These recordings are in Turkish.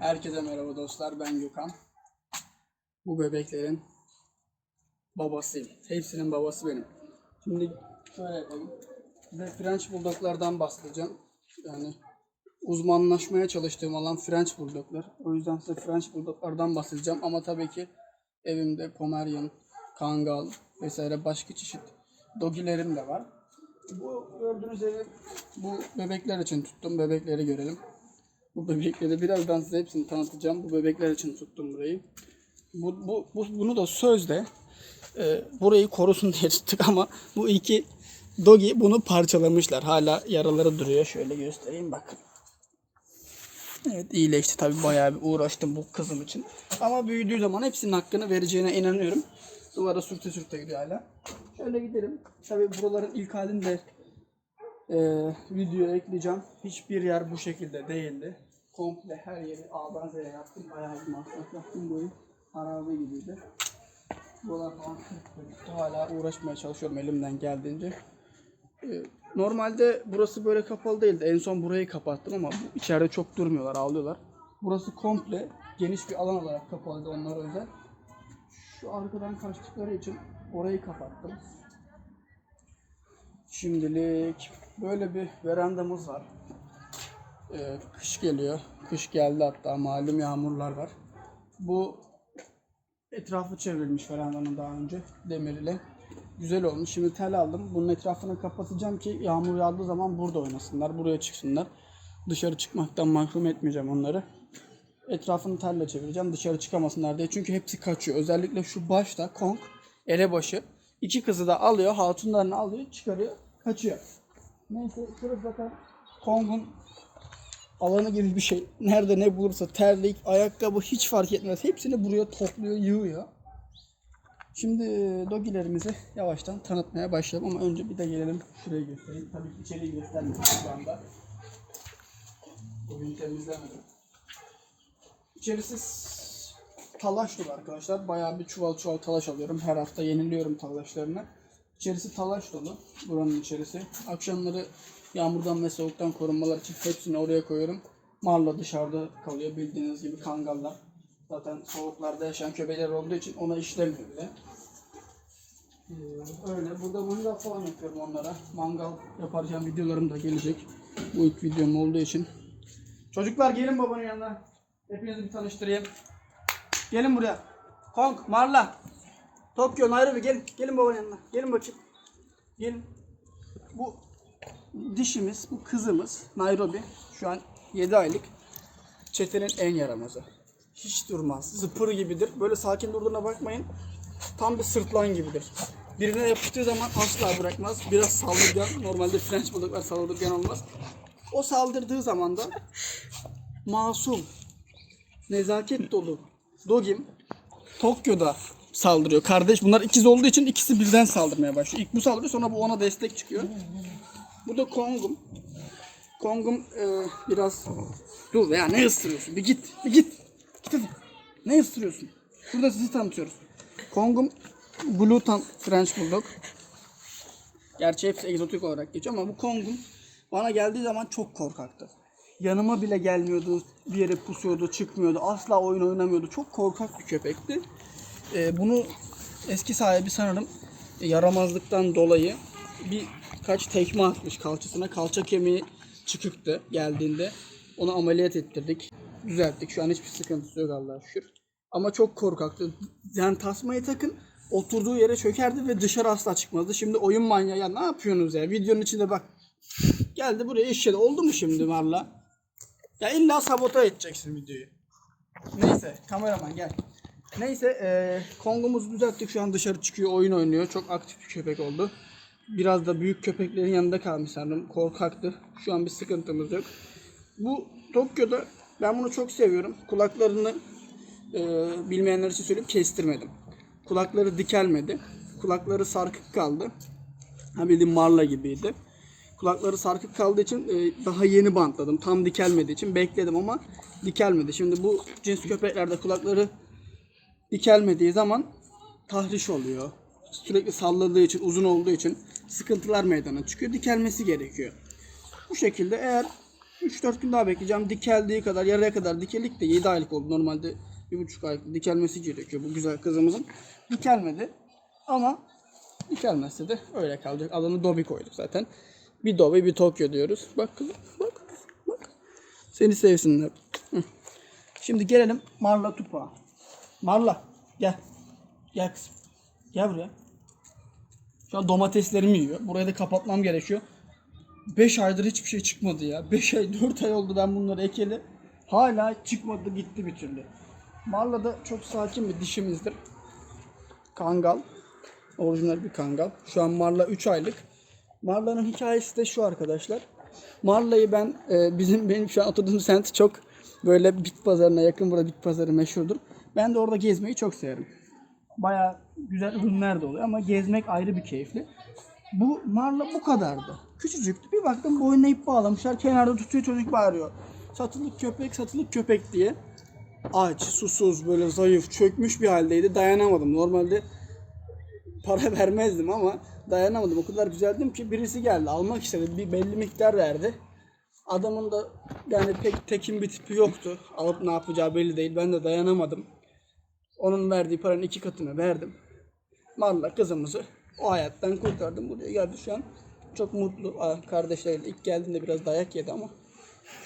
Herkese merhaba dostlar. Ben Gökhan. Bu bebeklerin babasıyım. Hepsinin babası benim. Şimdi şöyle yapalım. Size French Bulldog'lardan bahsedeceğim. Yani uzmanlaşmaya çalıştığım alan French Bulldog'lar. O yüzden size French Bulldog'lardan bahsedeceğim. Ama tabii ki evimde Pomerian, Kangal vesaire başka çeşit dogilerim de var. Bu gördüğünüz evi bu bebekler için tuttum. Bebekleri görelim. Bu bebekleri birazdan size hepsini tanıtacağım. Bu bebekler için tuttum burayı. Bu, bu, bu bunu da sözde e, burayı korusun diye tuttuk ama bu iki dogi bunu parçalamışlar. Hala yaraları duruyor. Şöyle göstereyim bakın. Evet iyileşti tabi bayağı bir uğraştım bu kızım için. Ama büyüdüğü zaman hepsinin hakkını vereceğine inanıyorum. Duvara sürte sürte gidiyor hala. Şöyle gidelim. Tabi buraların ilk halini de e, videoya ekleyeceğim. Hiçbir yer bu şekilde değildi. Komple her yeri A'dan Z'ye yaptım. Bayağı bir masraf yaptım ev. Harabe gibiydi. Buralar Hala uğraşmaya çalışıyorum elimden geldiğince. Ee, Normalde burası böyle kapalı değildi. En son burayı kapattım ama içeride çok durmuyorlar, ağlıyorlar. Burası komple geniş bir alan olarak kapalıydı onlara özel. Şu arkadan kaçtıkları için orayı kapattım. Şimdilik böyle bir verandamız var. Ee, kış geliyor. Kış geldi hatta malum yağmurlar var. Bu etrafı çevrilmiş verandanın daha önce demir ile. Güzel olmuş. Şimdi tel aldım. Bunun etrafını kapatacağım ki yağmur yağdığı zaman burada oynasınlar. Buraya çıksınlar. Dışarı çıkmaktan mahrum etmeyeceğim onları. Etrafını telle çevireceğim. Dışarı çıkamasınlar diye. Çünkü hepsi kaçıyor. Özellikle şu başta Kong elebaşı. İki kızı da alıyor. Hatunlarını alıyor. Çıkarıyor. Kaçıyor. Neyse şurası zaten Kong'un alanı gibi bir şey. Nerede ne bulursa terlik, ayakkabı hiç fark etmez. Hepsini buraya topluyor, yığıyor. Şimdi dogilerimizi yavaştan tanıtmaya başlayalım ama önce bir de gelelim şuraya göstereyim. Tabii ki içeriği göstermedim şu anda. Bugün temizlemedim. İçerisi talaş dolu arkadaşlar. Bayağı bir çuval çuval talaş alıyorum. Her hafta yeniliyorum talaşlarını. İçerisi talaş dolu. Buranın içerisi. Akşamları yağmurdan ve soğuktan korunmalar için hepsini oraya koyuyorum. Marla dışarıda kalıyor bildiğiniz gibi kangallar. Zaten soğuklarda yaşayan köpekler olduğu için ona işlemiyor bile. Ee, öyle. Burada mangal falan yapıyorum onlara. Mangal yaparken videolarım da gelecek. Bu ilk videom olduğu için. Çocuklar gelin babanın yanına. Hepinizi bir tanıştırayım. Gelin buraya. Kong, Marla. Tokyo, Nairobi gelin. Gelin babanın yanına. Gelin bakayım. Gelin. Bu dişimiz, bu kızımız Nairobi. Şu an 7 aylık. Çetenin en yaramazı. Hiç durmaz. Zıpır gibidir. Böyle sakin durduğuna bakmayın. Tam bir sırtlan gibidir. Birine yapıştığı zaman asla bırakmaz. Biraz saldırgan. Normalde French Bulldog'lar saldırgan olmaz. O saldırdığı zaman da masum, nezaket dolu Dogim Tokyo'da saldırıyor. Kardeş bunlar ikiz olduğu için ikisi birden saldırmaya başlıyor. İlk bu saldırıyor sonra bu ona destek çıkıyor. Bu da Kong'um. Kong'um e, biraz dur ya ne ısırıyorsun? Bir git, bir git. Git hadi. Ne ısırıyorsun? Burada sizi tanıtıyoruz. Kong'um Blue Tan French Bulldog. Gerçi hepsi egzotik olarak geçiyor ama bu Kong'um bana geldiği zaman çok korkaktı. Yanıma bile gelmiyordu, bir yere pusuyordu, çıkmıyordu, asla oyun oynamıyordu. Çok korkak bir köpekti. Ee, bunu eski sahibi sanırım e, yaramazlıktan dolayı birkaç tekme atmış kalçasına. Kalça kemiği çıkıktı geldiğinde. Onu ameliyat ettirdik. Düzelttik. Şu an hiçbir sıkıntısı yok Allah'a şükür. Ama çok korkaktı. Yani tasmayı takın oturduğu yere çökerdi ve dışarı asla çıkmazdı. Şimdi oyun manyağı ya ne yapıyorsunuz ya? Videonun içinde bak. Geldi buraya işledi. Oldu mu şimdi Marla? Ya illa sabote edeceksin videoyu. Neyse kameraman gel. Neyse eee Kong'umuzu düzelttik şu an dışarı çıkıyor oyun oynuyor. Çok aktif bir köpek oldu. Biraz da büyük köpeklerin yanında kalmış sanırım. Korkaktı. Şu an bir sıkıntımız yok. Bu Tokyo'da ben bunu çok seviyorum. Kulaklarını eee, bilmeyenler için söyleyeyim kestirmedim. Kulakları dikelmedi. Kulakları sarkık kaldı. Ha bildiğin marla gibiydi. Kulakları sarkık kaldığı için e, daha yeni bantladım. Tam dikelmediği için bekledim ama dikelmedi. Şimdi bu cins köpeklerde kulakları dikelmediği zaman tahriş oluyor. Sürekli salladığı için, uzun olduğu için sıkıntılar meydana çıkıyor. Dikelmesi gerekiyor. Bu şekilde eğer 3-4 gün daha bekleyeceğim. Dikeldiği kadar, yarıya kadar dikeldik de 7 aylık oldu. Normalde 1,5 aylık dikelmesi gerekiyor bu güzel kızımızın. Dikelmedi. Ama dikelmezse de öyle kalacak. Adını Dobi koyduk zaten. Bir Dobi bir Tokyo diyoruz. Bak kızım bak bak. Seni sevsinler. Şimdi gelelim Marla Tupa. Marla gel. Gel kızım. Gel buraya. Şu an domateslerimi yiyor. Burayı da kapatmam gerekiyor. 5 aydır hiçbir şey çıkmadı ya. 5 ay 4 ay oldu ben bunları ekeli. Hala çıkmadı gitti bir türlü. Marla da çok sakin bir dişimizdir. Kangal. Orijinal bir kangal. Şu an Marla 3 aylık. Marla'nın hikayesi de şu arkadaşlar. Marla'yı ben e, bizim benim şu an oturduğum semt çok böyle bit pazarına yakın burada bit pazarı meşhurdur. Ben de orada gezmeyi çok severim. Baya güzel ürünler de oluyor ama gezmek ayrı bir keyifli. Bu Marla bu kadardı. Küçücüktü. Bir baktım boynuna ip bağlamışlar. Kenarda tutuyor çocuk bağırıyor. Satılık köpek, satılık köpek diye. Aç, susuz, böyle zayıf, çökmüş bir haldeydi. Dayanamadım. Normalde para vermezdim ama dayanamadım. O kadar güzeldim ki birisi geldi almak istedi. Bir belli miktar verdi. Adamın da yani pek tekin bir tipi yoktu. Alıp ne yapacağı belli değil. Ben de dayanamadım. Onun verdiği paranın iki katını verdim. Marla kızımızı o hayattan kurtardım. Buraya geldi şu an. Çok mutlu. Aa, Kardeşleriyle ilk geldiğinde biraz dayak yedi ama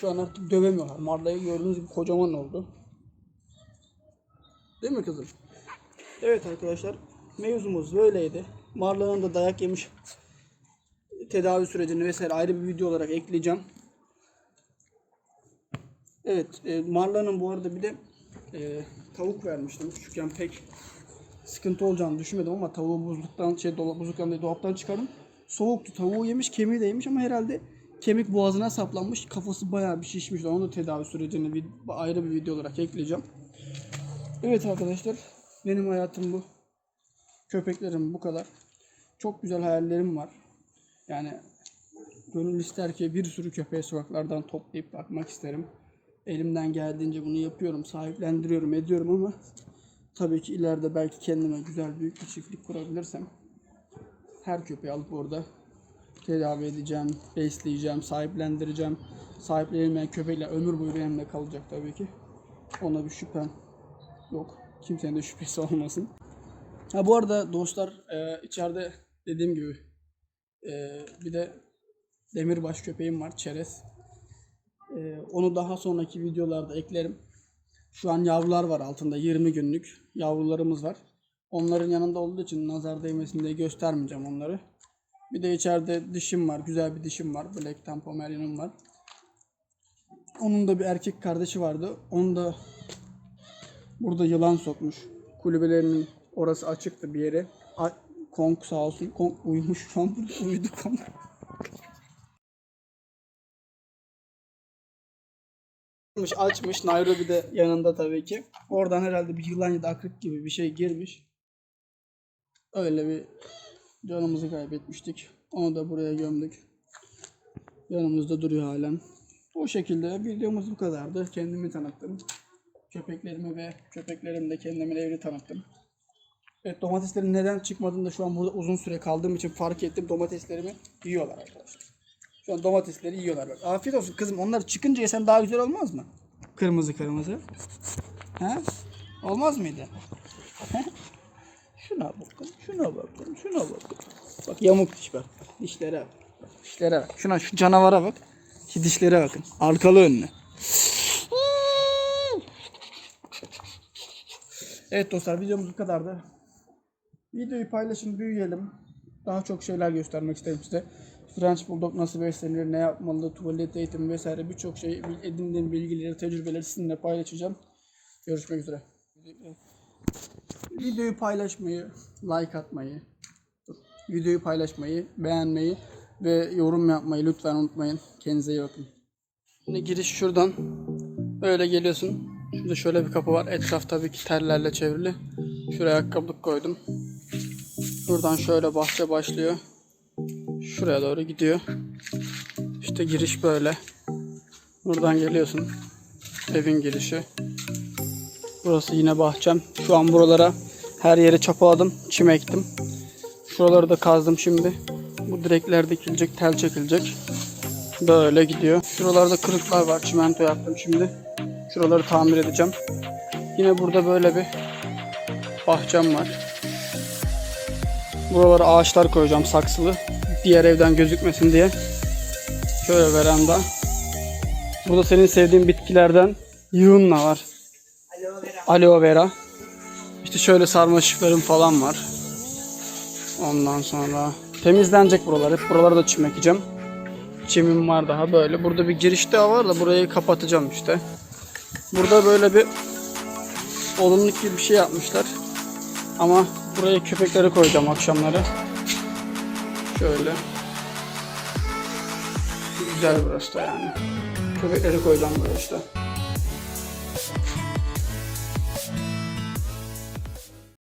şu an artık dövemiyorlar. Marla'yı gördüğünüz gibi kocaman oldu. Değil mi kızım? Evet arkadaşlar. Mevzumuz böyleydi. Marla'nın da dayak yemiş tedavi sürecini vesaire ayrı bir video olarak ekleyeceğim. Evet, e, Marla'nın bu arada bir de e, tavuk vermiştim. Küçükken pek sıkıntı olacağını düşünmedim ama tavuğu buzluktan şey dolap buzluktan değil dolaptan çıkardım. Soğuktu. Tavuğu yemiş, kemiği de yemiş ama herhalde kemik boğazına saplanmış. Kafası bayağı bir şişmiş. Onun da tedavi sürecini bir, ayrı bir video olarak ekleyeceğim. Evet arkadaşlar, benim hayatım bu. Köpeklerim bu kadar. Çok güzel hayallerim var. Yani gönül ister ki bir sürü köpeği sokaklardan toplayıp bakmak isterim. Elimden geldiğince bunu yapıyorum, sahiplendiriyorum, ediyorum ama tabii ki ileride belki kendime güzel büyük bir çiftlik kurabilirsem her köpeği alıp orada tedavi edeceğim, besleyeceğim, sahiplendireceğim. Sahiplenilmeyen köpekler ömür boyu benimle kalacak tabii ki. Ona bir şüphem yok. Kimsenin de şüphesi olmasın. Ha bu arada dostlar e, içeride dediğim gibi e, bir de demirbaş köpeğim var çerez. E, onu daha sonraki videolarda eklerim. Şu an yavrular var altında 20 günlük yavrularımız var. Onların yanında olduğu için nazar değmesin diye göstermeyeceğim onları. Bir de içeride dişim var. Güzel bir dişim var. Black Tam Pomeranian'ım var. Onun da bir erkek kardeşi vardı. Onu da burada yılan sokmuş. Kulübelerinin orası açıktı bir yere. A- Kong sağ olsun. Kong uyumuş burada uyudu Kong. Açmış, açmış. Nairobi'de yanında tabii ki. Oradan herhalde bir yılan ya da akrep gibi bir şey girmiş. Öyle bir canımızı kaybetmiştik. Onu da buraya gömdük. Yanımızda duruyor halen. O şekilde videomuz bu kadardı. Kendimi tanıttım. Köpeklerimi ve köpeklerimle de kendimin evini tanıttım. Evet domateslerin neden çıkmadığını da şu an burada uzun süre kaldığım için fark ettim. Domateslerimi yiyorlar arkadaşlar. Şu an domatesleri yiyorlar. Bak. Afiyet olsun kızım. Onlar çıkınca yesen daha güzel olmaz mı? Kırmızı kırmızı. He? Olmaz mıydı? He? Şuna bakın. Şuna bakın. Şuna bakın. Bak yamuk diş bak. Dişlere bak. bak. Dişlere bak. Şuna şu canavara bak. Şu dişlere bakın. Arkalı önlü. Evet dostlar videomuz bu kadardı. Videoyu paylaşın, büyüyelim. Daha çok şeyler göstermek isterim size. French Bulldog nasıl beslenir, ne yapmalı, tuvalet eğitimi vesaire birçok şey edindiğim bilgileri, tecrübeleri sizinle paylaşacağım. Görüşmek üzere. Videoyu paylaşmayı, like atmayı, videoyu paylaşmayı, beğenmeyi ve yorum yapmayı lütfen unutmayın. Kendinize iyi bakın. Şimdi giriş şuradan. Böyle geliyorsun. Şurada şöyle bir kapı var. Etraf tabii ki tellerle çevrili. Şuraya ayakkabılık koydum. Buradan şöyle bahçe başlıyor. Şuraya doğru gidiyor. İşte giriş böyle. Buradan geliyorsun. Evin girişi. Burası yine bahçem. Şu an buralara her yere çapaladım. Çim ektim. Şuraları da kazdım şimdi. Bu direkler dikilecek, tel çekilecek. Böyle gidiyor. Şuralarda kırıklar var. Çimento yaptım şimdi. Şuraları tamir edeceğim. Yine burada böyle bir bahçem var. Buralara ağaçlar koyacağım saksılı. Diğer evden gözükmesin diye. Şöyle veranda. Burada senin sevdiğin bitkilerden yığınla var. Aloe vera. İşte şöyle sarmaşıklarım falan var. Ondan sonra temizlenecek buralar. Hep buralara da çim ekeceğim. Çimim var daha böyle. Burada bir giriş daha var da burayı kapatacağım işte. Burada böyle bir odunluk gibi bir şey yapmışlar. Ama buraya köpekleri koyacağım akşamları. Şöyle. Güzel burası da yani. Köpekleri koyacağım buraya işte.